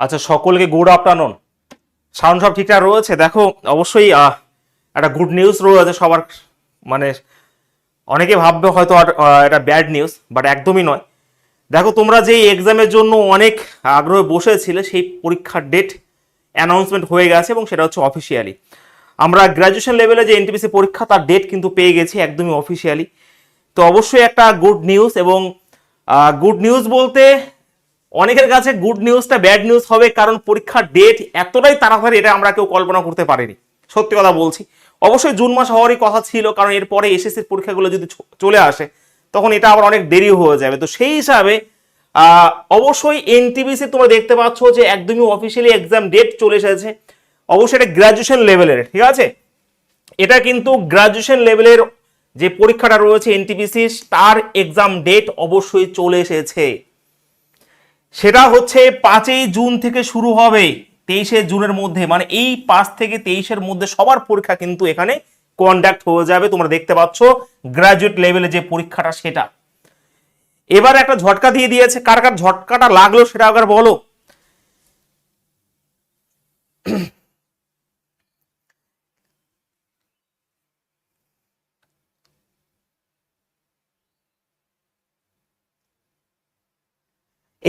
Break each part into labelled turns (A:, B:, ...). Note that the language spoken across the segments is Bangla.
A: আচ্ছা সকলকে গুড আফটারনুন সাউন্ড সব ঠিকঠাক রয়েছে? দেখো, অবশ্যই একটা গুড নিউজ রয়েছে সবার। মানে অনেকে ভাববে হয়তো এটা ব্যাড নিউজ বাট একদমই নয়। দেখো, তোমরা যে এক্সামের জন্য অনেক আগ্রহে বসেছিলে, সেই পরীক্ষার ডেট অ্যানাউন্সমেন্ট হয়ে গেছে এবং সেটা হচ্ছে অফিসিয়ালি আমরা গ্র্যাজুয়েশন লেভেলে যে এনটিপিসি পরীক্ষা, তার ডেট কিন্তু পেয়ে গেছি একদমই অফিসিয়ালি তো অবশ্যই একটা গুড নিউজ এবং গুড নিউজ বলতে অনেকের কাছে গুড নিউজটা ব্যাড নিউজ হবে কারণ পরীক্ষার ডেট এতটাই তাড়াতাড়ি এটা আমরা কেউ কল্পনা করতে পারিনি। সত্যি কথা বলছি। অবশ্যই জুন মাস হওয়ারই কথা ছিল কারণ এরপরে এসএসসির পরীক্ষাগুলো যদি চলে আসে, তখন এটা আবার অনেক দেরি হয়ে যাবে। তো সেই হিসাবে অবশ্যই এনটিবিসি তোমরা দেখতে পাচ্ছ যে একদমই অফিসিয়ালি এক্সাম ডেট চলে এসেছে। অবশ্যই এটা গ্র্যাজুয়েশন লেভেলের ঠিক আছে? এটা কিন্তু গ্রাজুয়েশন লেভেলের যে পরীক্ষাটা রয়েছে এনটিপিসি তার এক্সাম ডেট অবশ্যই চলে এসেছে। সেটা হচ্ছে পাঁচই জুন থেকে শুরু হবে, তেইশে জুনের মধ্যে। মানে এই পাঁচ থেকে তেইশের মধ্যে সবার পরীক্ষা কিন্তু এখানে কন্ডাক্ট হয়ে যাবে। তোমরা দেখতে পাচ্ছ গ্রাজুয়েট লেভেলে যে পরীক্ষাটা সেটা। এবার একটা ঝটকা দিয়ে দিয়েছে। কার কার ঝটকাটা লাগল সেটা আবার বলো।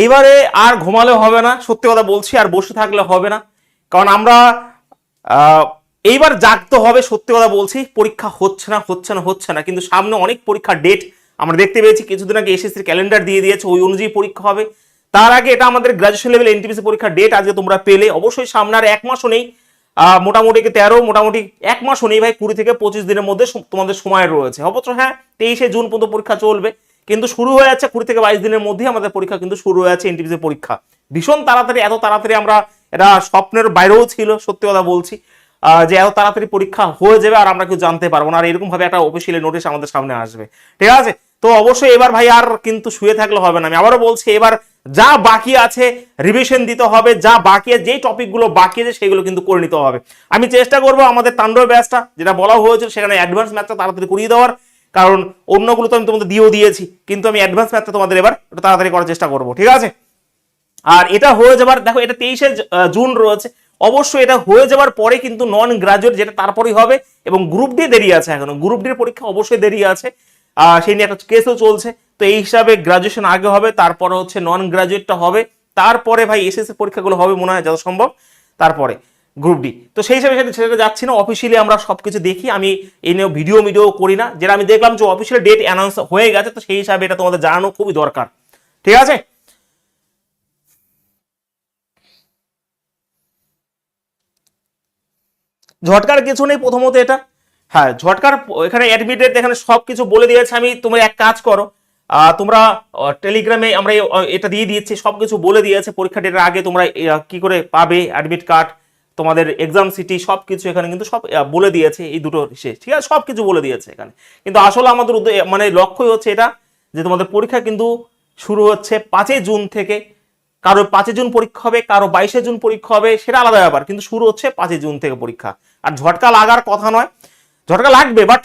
A: এইবারে আর ঘুমালে হবে না, সত্যি কথা বলছি, আর বসে থাকলে হবে না। কারণ আমরা এইবার জাগতে হবে, সত্যি কথা বলছি, পরীক্ষা হচ্ছে না হচ্ছে না হচ্ছে না। কিন্তু সামনে অনেক পরীক্ষার ডেট আমরা দেখতে পেয়েছি, কিছুদিন আগে এসএসসির ক্যালেন্ডার দিয়ে দিয়েছে, ওই অনুযায়ী পরীক্ষা হবে। তার আগে এটা আমাদের গ্রাজুয়েশন লেভেল এনটিপিসি পরীক্ষার ডেট আজকে তোমরা পেলে। অবশ্যই সামনে আর এক মাসও নেই। মোটামুটি তেরো, মোটামুটি এক মাসও নেই ভাই, কুড়ি থেকে পঁচিশ দিনের মধ্যে তোমাদের সময় রয়েছে। অবশ্য হ্যাঁ তেইশে জুন পর্যন্ত পরীক্ষা চলবে। কিন্তু শুরু হয়ে যাচ্ছে কুড়ি থেকে বাইশ দিনের মধ্যেই আমাদের পরীক্ষা, কিন্তু শুরু হয়ে যাচ্ছে এনটিপিসি পরীক্ষা। ভীষণ তাড়াতাড়ি, এত তাড়াতাড়ি আমরা, এটা স্বপ্নের বাইরেও ছিল, সত্যি কথা বলছি যে এত তাড়াতাড়ি পরীক্ষা হয়ে যাবে আর আমরা কেউ জানতে পারব না, আর এরকম ভাবে একটা অফিসিয়ালি নোটিশ আমাদের সামনে আসবে। ঠিক আছে? তো অবশ্যই এবার ভাই আর কিন্তু শুয়ে থাকলে হবে না। আমি আবারও বলছি, এবার যা বাকি আছে রিভিশন দিতে হবে, যা বাকি আছে, যেই টপিকগুলো বাকি আছে, সেগুলো কিন্তু করে নিতে হবে। আমি চেষ্টা করব আমাদের তাণ্ডব ব্যাচটা যেটা বলা হয়েছিল, সেখানে অ্যাডভান্স ম্যাথটা তাড়াতাড়ি করিয়ে দেওয়ার। কারণ অন্যগুলো তো আমি তোমাদের দিয়েও দিয়েছি, কিন্তু আমি অ্যাডভান্স ম্যাথটা তোমাদের এবার একটু তাড়াতাড়ি করার চেষ্টা করব, ঠিক আছে? আর এটা হয়ে যাবার, দেখো এটা তেইশে জুন রয়েছে, অবশ্যই এটা হয়ে যাবার পরে কিন্তু নন গ্রাজুয়েট যেটা তারপরেই হবে, এবং গ্রুপ ডি দেরি আছে এখনও গ্রুপ ডির পরীক্ষা অবশ্যই দেরি আছে সেই নিয়ে একটা কেসও চলছে, তো এই হিসাবে গ্রাজুয়েশন আগে হবে, তারপরে হচ্ছে নন গ্রাজুয়েটটা হবে, তারপরে ভাই এসএসসি পরীক্ষাগুলো হবে মনে হয় যত সম্ভব, তারপরে। গ্রুপ ডি তো সেই হিসাবে সেটা সেটা যাচ্ছি না। অফিসিয়ালি আমরা সবকিছু দেখি। আমি এই নিয়ে ভিডিও ভিডিও করি না। যেটা আমি দেখলাম যে অফিসিয়াল ডেট অ্যানাউন্স হয়ে গেছে, তো সেই হিসাবে এটা তোমাদের জানানো খুবই দরকার। ঠিক আছে? ঝটকার কিছু নেই প্রথমত এটা। হ্যাঁ ঝটকার এখানে অ্যাডমিটেড এখানে সব কিছু বলে দিয়েছে। আমি, তোমরা এক কাজ করো। তোমরা টেলিগ্রামে আমরা এটা দিয়ে দিয়েছি। সব কিছু বলে দিয়েছে। পরীক্ষা ডেটের আগে তোমরা কি করে পাবে অ্যাডমিট কার্ড তোমাদের এক্সাম সিটি সব কিছু এখানে কিন্তু সব বলে দিয়েছে এই দুটো শেষ, ঠিক আছে? সব কিছু বলে দিয়েছে এখানে। কিন্তু আসলে আমাদের মানে লক্ষ্যই হচ্ছে এটা যে তোমাদের পরীক্ষা কিন্তু শুরু হচ্ছে পাঁচই জুন থেকে। কারও পাঁচই জুন পরীক্ষা হবে, কারও বাইশে জুন পরীক্ষা হবে, সেটা আলাদা ব্যাপার, কিন্তু শুরু হচ্ছে পাঁচই জুন থেকে পরীক্ষা। আর ঝটকা লাগার কথা নয়, ঝটকা লাগবে বাট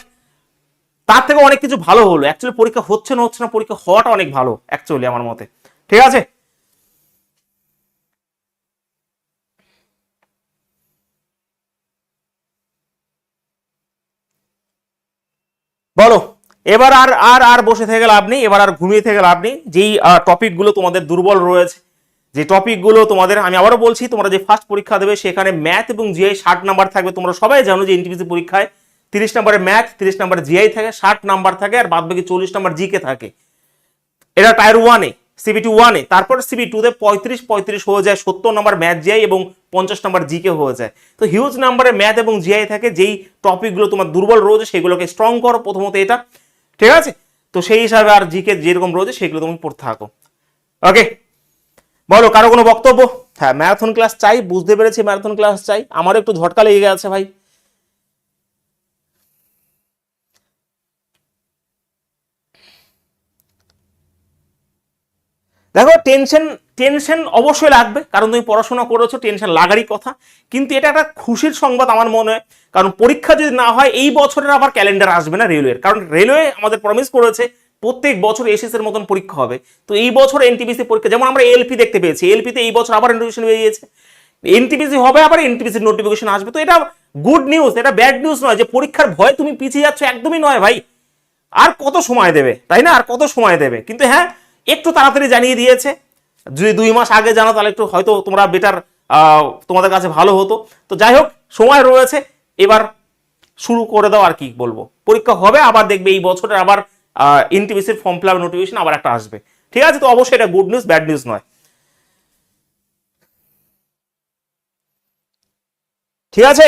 A: তার থেকে অনেক কিছু ভালো হলো। অ্যাকচুয়ালি পরীক্ষা হচ্ছে না হচ্ছে না, পরীক্ষা হওয়াটা অনেক ভালো অ্যাকচুয়ালি আমার মতে। ঠিক আছে? বলো, এবার আর আর আর বসে থেকে লাভ নেই, এবার আর ঘুমিয়ে থেকে লাভ নেই। যেই টপিকগুলো তোমাদের দুর্বল রয়েছে, যে টপিকগুলো তোমাদের, আমি আবারও বলছি, তোমরা যে ফার্স্ট পরীক্ষা দেবে, সেখানে ম্যাথ এবং জিআই ষাট নাম্বার থাকবে। তোমরা সবাই জানো যে এনটিপিসি পরীক্ষায় তিরিশ নাম্বারে ম্যাথ তিরিশ নাম্বার জিআই থাকে, ষাট নাম্বার থাকে, আর বাদ বাকি চল্লিশ নাম্বার জিকে থাকে। এটা টায়ার ওয়ানে সিবিটি ওয়ানে, তারপর সিবি টুতে পঁয়ত্রিশ পঁয়ত্রিশ হয়ে যায়, সত্তর নাম্বার ম্যাথ জিআই এবং পঞ্চাশ নাম্বার জিকে হয়ে যায়। তো হিউজ নাম্বারে ম্যাথ এবং জিআই থাকে, যেই টপিকগুলো তোমার দুর্বল রয়েছে, সেগুলোকে স্ট্রং করো প্রথমত এটা। ঠিক আছে? তো সেই হিসাবে আর জিকে যেরকম রয়েছে, সেগুলো তুমি পড়তে থাকো। ওকে বলো, কারও কোনো বক্তব্য? হ্যাঁ ম্যারাথন ক্লাস চাই, বুঝতে পেরেছি ম্যারাথন ক্লাস চাই। আমারও একটু ঝটকা লেগে গেছে ভাই। দেখো টেনশন টেনশন অবশ্যই লাগবে, কারণ তুমি পড়াশোনা করেছ টেনশন লাগারই কথা। কিন্তু এটা একটা খুশির সংবাদ আমার মনে হয়, কারণ পরীক্ষা যদি না হয়, এই বছরের আবার ক্যালেন্ডার আসবে না রেলওয়ের কারণ রেলওয়ে আমাদের প্রমিস করেছে, প্রত্যেক বছর এসএস এর মতন পরীক্ষা হবে। তো এই বছর এনটিপিসি পরীক্ষা, যেমন আমরা এলপি দেখতে পেয়েছি এলপিতে এই বছর আবার নোটিফিকেশন বেরিয়েছে। এনটিপিসি হবে, আবার এনটিপিসি নোটিফিকেশন আসবে। তো এটা গুড নিউজ এটা ব্যাড নিউজ নয় যে পরীক্ষার ভয়ে তুমি পিছিয়ে যাচ্ছ, একদমই নয় ভাই। আর কত সময় দেবে, তাই না? আর কত সময় দেবে? কিন্তু হ্যাঁ একটু তাড়াতাড়ি জানিয়ে দিয়েছে। যদি দুই মাস আগে জানো, তাহলে একটু হয়তো তোমরা বেটার তোমাদের কাছে ভালো হতো। তো যাই হোক, সময় রয়েছে। এবার শুরু করে দাও আর কি বলব। পরীক্ষা হবে, আবার দেখবে এই বছরের আবার এনটিপিসির ফর্ম ফিল নোটিফিকেশন আবার একটা আসবে। ঠিক আছে? তো অবশ্যই এটা গুড নিউজ ব্যাড নিউজ নয়। ঠিক আছে?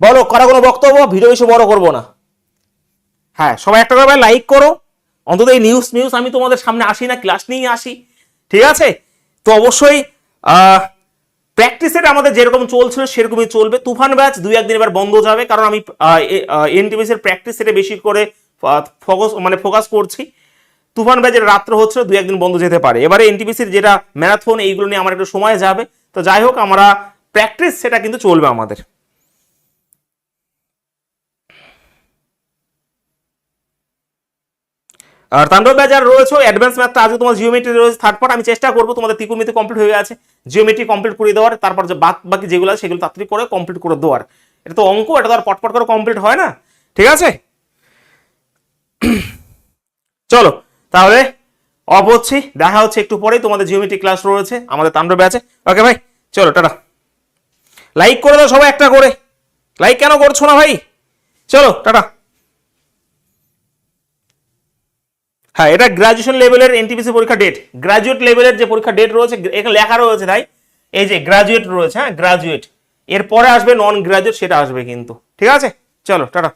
A: বলো, করা কোনো বক্তব্য? ভিডিও বেশি বড় করব না। হ্যাঁ সবাই একটা করে লাইক করো। অন্তত এই নিউজ নিউজ আমি তোমাদের সামনে আসি না ক্লাস নিয়ে আসি। ঠিক আছে? তো অবশ্যই প্র্যাকটিসের আমাদের যেরকম চলছিল সেরকমই চলবে। তুফান ব্যাচ দুই একদিন এবার বন্ধ যাবে, কারণ আমি এনটিভিসির প্র্যাকটিস সেটে বেশি করে ফোকাস মানে ফোকাস করছি। তুফান ব্যাচের রাত্র হচ্ছে, দুই একদিন বন্ধ যেতে পারে। এবারে এনটিপিসির যেটা ম্যারাথন এইগুলো নিয়ে আমার একটু সময় যাবে। তো যাই হোক, আমরা প্র্যাকটিস সেটা কিন্তু চলবে আমাদের। আর তাণ্ডব বাজার রয়েছে অ্যাডভান্স ম্যাথটা আজকে তোমার জিওমেট্রি রয়েছে থার্ড পার্ট আমি চেষ্টা করব, তোমাদের ত্রিকোণমিতি কমপ্লিট হয়ে গেছে জিওমেট্রি কমপ্লিট করে দেওয়ার, তারপর যে বাদ বাকি যেগুলো আছে সেগুলো তাড়াতাড়ি করে কমপ্লিট করে দেওয়ার। এটা তো অঙ্ক, এটা তো আর পটপট করে কমপ্লিট হয় না, ঠিক আছে? চলো, তাহলে অফ হচ্ছি, দেখা হচ্ছে একটু পরেই, তোমাদের জিওমেট্রি ক্লাস রয়েছে, আমাদের তাণ্ডব ব্যাচে ওকে ভাই, চলো, টাটা। লাইক করে দাও সবাই একটা করে। লাইক কেন করছ না, ভাই? চলো, টাটা। হ্যাঁ এটা গ্রাজুয়েশন লেভেলের এনটিপিসি পরীক্ষা ডেট গ্রাজুয়েট লেভেলের যে পরীক্ষা ডেট রয়েছে, এখানে লেখা রয়েছে তাই এই যে গ্রাজুয়েট রয়েছে হ্যাঁ গ্রাজুয়েট এরপরে আসবে নন গ্রাজুয়েট সেটা আসবে কিন্তু। ঠিক আছে? চলো, টাটা।